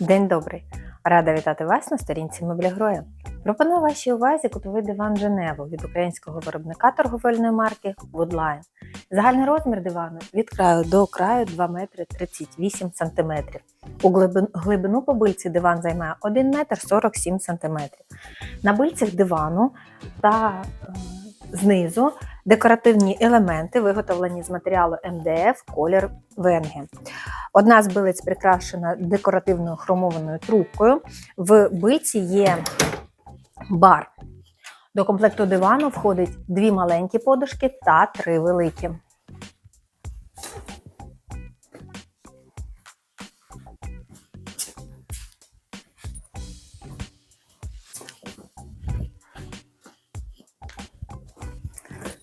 День добрий! Рада вітати вас на сторінці Меблягроя. Пропоную вашій увазі кутовий диван Женеву від українського виробника торговельної марки Woodline. Загальний розмір дивану від краю до краю 2 метри 38 см. У глибину по бильці диван займає 1 метр 47 см. На бильцях дивану та е, знизу декоративні елементи, виготовлені з матеріалу МДФ колір Венге. Одна з билиць прикрашена декоративною хромованою трубкою. В бильці є бар. До комплекту дивану входить дві маленькі подушки та три великі.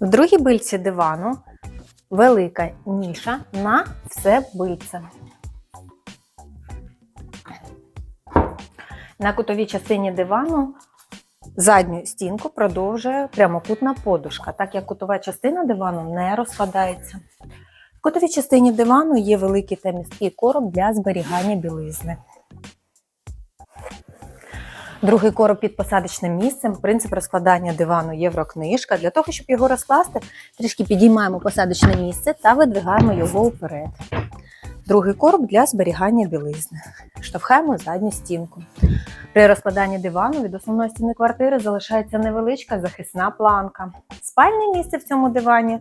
В другій бильці дивану велика ніша на все бильце. На кутовій частині дивану задню стінку продовжує прямокутна подушка, так як кутова частина дивану не розкладається. В кутовій частині дивану є великий та місткий короб для зберігання білизни. Другий короб під посадочним місцем. Принцип розкладання дивану єврокнижка. Для того, щоб його розкласти, трішки підіймаємо посадочне місце та видвигаємо його вперед. Другий короб для зберігання білизни. Штовхаємо задню стінку. При розкладанні дивану від основної стіни квартири залишається невеличка захисна планка. Спальне місце в цьому дивані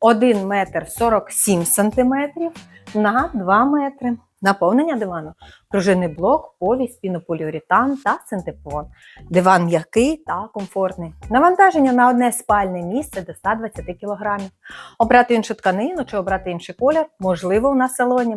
1 метр 47 сантиметрів на 2 метри. Наповнення дивану пружинний блок, повість, пінополіуретан та синтепон. Диван м'який та комфортний. Навантаження на одне спальне місце до 120 кг. Обрати іншу тканину чи обрати інший колір можливо у нас салоні.